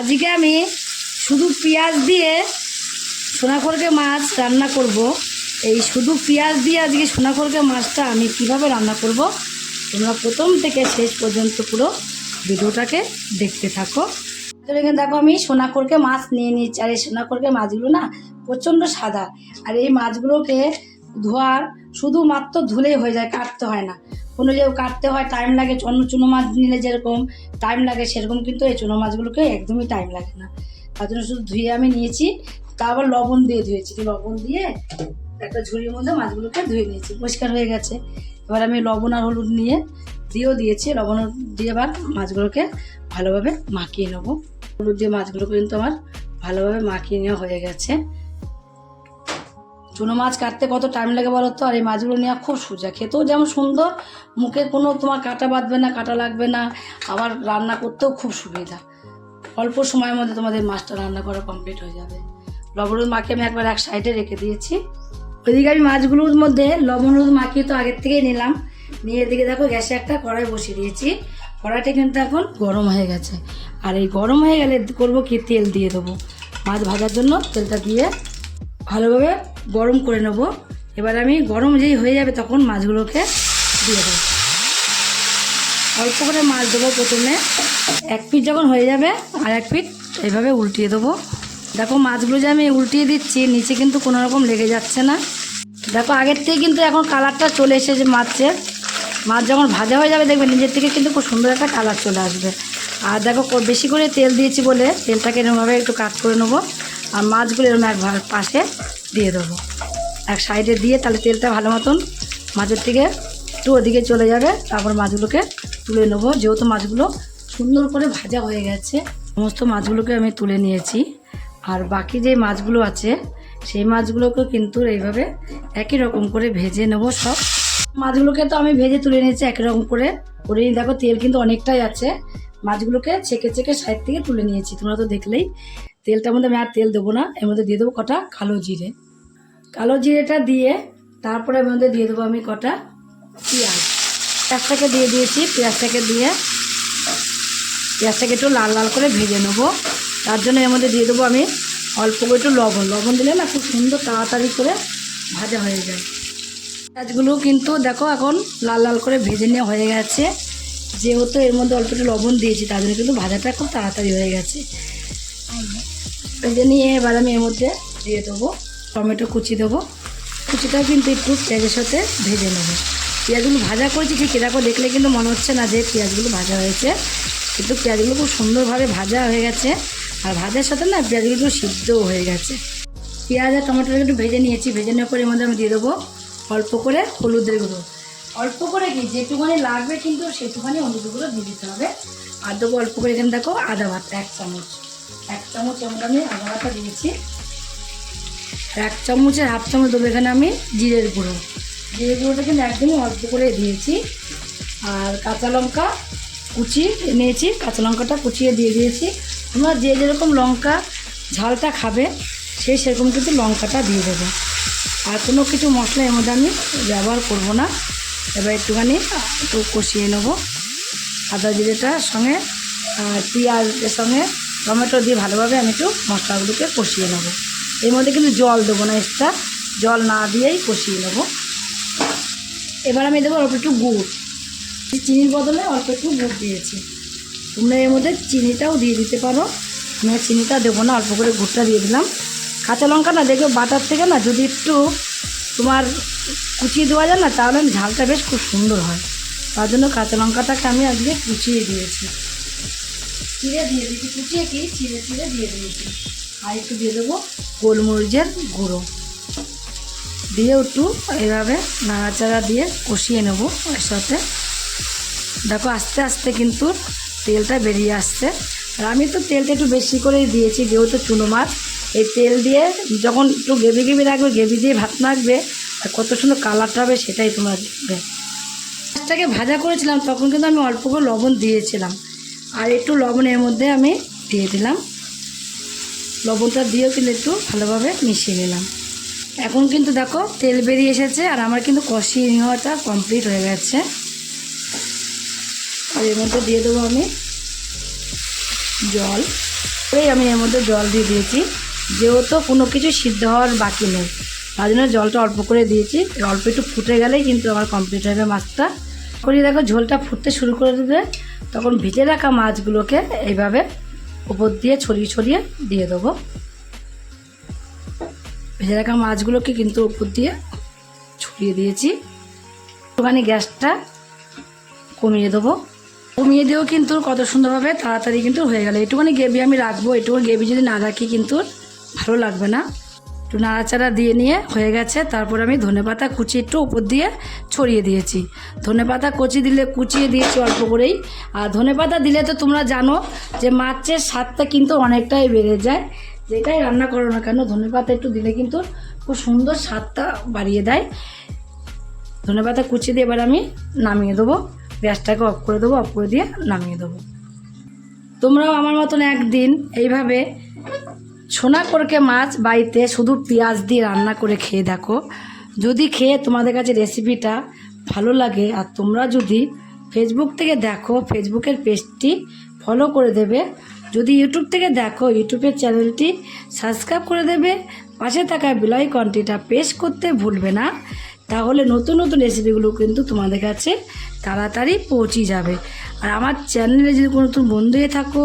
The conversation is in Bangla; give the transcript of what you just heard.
আজকে আমি শুধু পেঁয়াজ দিয়ে সোনাখরকে মাছ রান্না করব। এই শুধু পেঁয়াজ দিয়ে আজকে সোনাখরকে মাছটা আমি কীভাবে রান্না করব, তোমরা প্রথম থেকে শেষ পর্যন্ত পুরো ভিডিওটাকে দেখতে থাকো। এখানে দেখো আমি সোনাখরকে মাছ নিয়ে নিচ্ছি আর এই সোনাখরকে মাছগুলো না প্রচণ্ড সাদা। আর এই মাছগুলোকে ধোয়ার শুধুমাত্র ধুলেই হয়ে যায়, কাটতে হয় না। কোনো যে কাটতে হয় টাইম লাগে, অন্য চুনো মাছ নিলে যেরকম টাইম লাগে সেরকম কিন্তু এই চুনো মাছগুলোকে একদমই টাইম লাগে না। তার জন্য শুধু ধুয়ে আমি নিয়েছি তারপর লবণ দিয়ে ধুয়েছি। তো লবণ দিয়ে একটা ঝুড়ির মধ্যে মাছগুলোকে ধুয়ে নিয়েছি। পরিষ্কার হয়ে গেছে। এবার আমি লবণ আর হলুদ নিয়ে দিয়েও দিয়েছি। লবণ দিয়ে এবার মাছগুলোকে ভালোভাবে মাখিয়ে নেব। হলুদ দিয়ে মাছগুলোকে কিন্তু আমার ভালোভাবে মাখিয়ে নেওয়া হয়ে গেছে। চুনো মাছ কাটতে কত টাইম লাগে বলো তো? আর এই মাছগুলো নেওয়া খুব সোজা। খেতেও যেমন সুন্দর, মুখে কোনো তোমার কাটা বাঁধবে না, কাটা লাগবে না। আবার রান্না করতেও খুব সুবিধা। অল্প সময়ের মধ্যে তোমাদের মাছটা রান্না করা কমপ্লিট হয়ে যাবে। লবণ মাখিয়ে আমি একবার এক সাইডে রেখে দিয়েছি। ওইদিকে আমি মাছগুলোর মধ্যে লবণ হলুদ মাখিয়ে তো আগের থেকেই নিলাম। নিয়ে এদিকে দেখো গ্যাসে একটা কড়াই বসিয়ে দিয়েছি। কড়াইটা কিন্তু এখন গরম হয়ে গেছে। আর এই গরম হয়ে গেলে করব কি? তেল দিয়ে দেবো। মাছ ভাজার জন্য তেলটা দিয়ে ভালোভাবে গরম করে নেব। এবার আমি গরম যেই হয়ে যাবে তখন মাছগুলোকে দিয়ে দেবো। অল্প করে মাছ দেবো প্রথমে। এক পিঠ যখন হয়ে যাবে, আর এক পিঠ এইভাবে উল্টিয়ে দেবো। দেখো মাছগুলো যে আমি উল্টিয়ে দিচ্ছি, নিচে কিন্তু কোনো রকম লেগে যাচ্ছে না। দেখো আগের থেকে কিন্তু এখন কালারটা চলে এসেছে মাছের। মাছ যখন ভাজা হয়ে যাবে, দেখবে নিজের থেকে কিন্তু খুব সুন্দর একটা কালার চলে আসবে। আর দেখো বেশি করে তেল দিয়েছি বলে তেলটাকে এরকমভাবে একটু কাট করে নেব। আর মাছগুলো এরকম এক পাশে দিয়ে দেবো। এক সাইডে দিয়ে তাহলে তেলটা ভালো মতন মাছের থেকে একটু ওদিকে চলে যাবে, তারপর মাছগুলোকে তুলে নেব। যেহেতু মাছগুলো সুন্দর করে ভাজা হয়ে গেছে, সমস্ত মাছগুলোকে আমি তুলে নিয়েছি। আর বাকি যে মাছগুলো আছে, সেই মাছগুলোকেও কিন্তু এইভাবে একই রকম করে ভেজে নেব সব। মাছগুলোকে তো আমি ভেজে তুলে নিয়েছি একই রকম করে। করে দেখো তেল কিন্তু অনেকটাই আছে। মাছগুলোকে ছেঁকে ছেঁকে সাইড থেকে তুলে নিয়েছি, তোমরা তো দেখলেই। তেলটার মধ্যে আমি আর তেল দেবো না, এর মধ্যে দিয়ে দেবো কটা কালো জিরে। কালো জিরেটা দিয়ে তারপরে এর মধ্যে দিয়ে দেবো আমি কটা পেঁয়াজ। পেঁয়াজটাকে দিয়ে দিয়েছি, পেঁয়াজটাকে দিয়ে পেঁয়াজটাকে একটু লাল লাল করে ভেজে নেব। তার জন্য এর মধ্যে দিয়ে দেবো আমি অল্প করে একটু লবণ। লবণ দিলে না খুব সুন্দর তাড়াতাড়ি করে ভাজা হয়ে যায়। পেঁয়াজগুলো কিন্তু দেখো এখন লাল লাল করে ভেজে নেওয়া হয়ে গেছে। যেহেতু এর মধ্যে অল্প একটু লবণ দিয়েছি, তার জন্য কিন্তু ভাজাটা খুব তাড়াতাড়ি হয়ে গেছে। ভেজে নিয়ে এবার আমি এর মধ্যে দিয়ে দেবো। টমেটো কুচি দেবো। কুচিটাও কিন্তু একটু পেঁয়াজের সাথে ভেজে নেব। পেঁয়াজগুলো ভাজা করেছি ঠিক এরকম দেখলে কিন্তু মনে হচ্ছে না যে পেঁয়াজগুলো ভাজা হয়েছে। কিন্তু পেঁয়াজগুলো খুব সুন্দরভাবে ভাজা হয়ে গেছে। আর ভাজার সাথে না পেঁয়াজগুলো সিদ্ধও হয়ে গেছে। পেঁয়াজ আর টমেটোটা একটু ভেজে নিয়েছি। ভেজে নেওয়ার পরে এর মধ্যে আমি দিয়ে দেবো অল্প করে হলুদের গুঁড়ো। অল্প করে কি, যেটুখানি লাগবে কিন্তু সেটুখানি হলুদের গুঁড়ো দিয়ে দিতে হবে। আর দেবো অল্প করে এখানে দেখো আদা ভাত এক চামচ। এক চামচ মধ্যে আমি আদা ভাতটা দিয়েছি এক চামচের হাফ চামচ দেবো এখানে আমি জিরের গুঁড়ো। জিরের গুঁড়োটা কিন্তু একদমই অল্প করে দিয়েছি। আর কাঁচা লঙ্কা কুচি নিয়েছি, কাঁচা লঙ্কাটা কুচিয়ে দিয়ে দিয়েছি। তোমরা যে যেরকম লঙ্কা ঝালটা খাবে, সেই সেরকম কিন্তু লঙ্কাটা দিয়ে দেবো। আর কোনো কিছু মশলা এর মধ্যে আমি ব্যবহার করব না। এবার একটুখানি একটু কষিয়ে নেব। আদা জিরেটার সঙ্গে আর পেঁয়াজের সঙ্গে টমেটো দিয়ে ভালোভাবে আমি একটু মশলাগুলোকে কষিয়ে নেব। এর মধ্যে কিন্তু জল দেবো না এক্সট্রা জল না দিয়েই কষিয়ে নেব। এবার আমি দেবো অল্প একটু গুড়। চিনির বদলে অল্প একটু গুড় দিয়েছি। তোমরা এর মধ্যে চিনিটাও দিয়ে দিতে পারো। আমি চিনিটা দেবো না, অল্প করে গুড়টা দিয়ে দিলাম। কাঁচা লঙ্কা না দেখবে বাটার থেকে না যদি একটু তোমার কুচিয়ে দেওয়া যায় না, তাহলে ঝালটা বেশ খুব সুন্দর হয়। তার জন্য কাঁচা লঙ্কাটাকে আমি আজকে কুচিয়ে দিয়েছি। চিড়ে দিয়ে দিয়েছি, কুচিয়ে কি? চিড়ে চিড়ে দিয়ে দিয়েছি। আর একটু দিয়ে দেবো গোলমরিচের গুঁড়ো। দিয়ে একটু এভাবে নাড়াচাড়া দিয়ে কষিয়ে নেব এর সাথে। দেখো, আস্তে আস্তে কিন্তু তেলটা বেরিয়ে আসছে। আর আমি তো তেলটা একটু বেশি করেই দিয়েছি, যেহেতু চুনো মাছ। এই তেল দিয়ে যখন একটু গেবি গেবি রাখবে গেবি দিয়ে ভাত মাখবে আর কত সুন্দর কালারটা হবে সেটাই তোমরা দেখবে। মাছটাকে ভাজা করেছিলাম, তখন কিন্তু আমি অল্প করে লবণ দিয়েছিলাম। আর একটু লবণের মধ্যে আমি দিয়ে দিলাম। লবণটা দিয়েও কিন্তু একটু ভালোভাবে মিশিয়ে নিলাম। এখন কিন্তু দেখো তেল বেরিয়ে এসেছে আর আমার কিন্তু কষিয়ে নেওয়াটা কমপ্লিট হয়ে গেছে। আর এর মধ্যে দিয়ে দেবো আমি জল। এই আমি এর মধ্যে জল দিয়ে দিয়েছি। যেহেতু কোনো কিছু সিদ্ধ হওয়ার বাকি নেই, তার জন্য জলটা অল্প করে দিয়েছি। অল্প একটু ফুটে গেলেই কিন্তু আমার কমপ্লিট হবে মাছটা। করি দেখো, ঝোলটা ফুটতে শুরু করে দেবে। তখন ভিজে রাখা মাছগুলোকে এইভাবে উপর দিয়ে ছড়িয়ে ছড়িয়ে দিয়ে দেবো। ভেজে রাখা মাছগুলোকে কিন্তু উপর দিয়ে ছড়িয়ে দিয়েছি। একটুখানি গ্যাসটা কমিয়ে দেবো। কমিয়ে দিয়েও কিন্তু কত সুন্দরভাবে তাড়াতাড়ি কিন্তু হয়ে গেল। একটুখানি গ্রেভি আমি রাখব, একটুখানি গ্রেভি যদি না রাখি কিন্তু ভালো লাগবে না। একটু নাড়াচাড়া দিয়ে নিয়ে হয়ে গেছে। তারপর আমি ধনেপাতা কুচি একটু উপর দিয়ে ছড়িয়ে দিয়েছি। ধনেপাতা কুচি দিলে কুচিয়ে দিয়েছি অল্প করেই। আর ধনেপাতা দিলে তো তোমরা জানো যে মাছের স্বাদটা কিন্তু অনেকটাই বেড়ে যায়। যেটাই রান্না করো না কেন ধনেপাতা একটু দিলে কিন্তু খুব সুন্দর স্বাদটা বাড়িয়ে দেয়। ধনেপাতা কুচি দিয়ে এবার আমি নামিয়ে দেবো। গ্যাসটাকে অফ করে দেবো, অফ করে দিয়ে নামিয়ে দেবো। তোমরাও আমার মতন একদিন এইভাবে সোনা করকে মাছ বাড়িতে শুধু পেঁয়াজ দিয়ে রান্না করে খেয়ে দেখো। যদি খেয়ে তোমাদের কাছে রেসিপিটা ভালো লাগে, আর তোমরা যদি ফেসবুক থেকে দেখো ফেসবুকের পেজটি ফলো করে দেবে। যদি ইউটিউব থেকে দেখো ইউটিউবের চ্যানেলটি সাবস্ক্রাইব করে দেবে। পাশে থাকা বেলাই কন্টিটা পেশ করতে ভুলবে না। তাহলে নতুন নতুন রেসিপিগুলো কিন্তু তোমাদের কাছে তাড়াতাড়ি পৌঁছে যাবে। আর আমার চ্যানেলে যদি কোনো নতুন বন্ধু হয়ে থাকো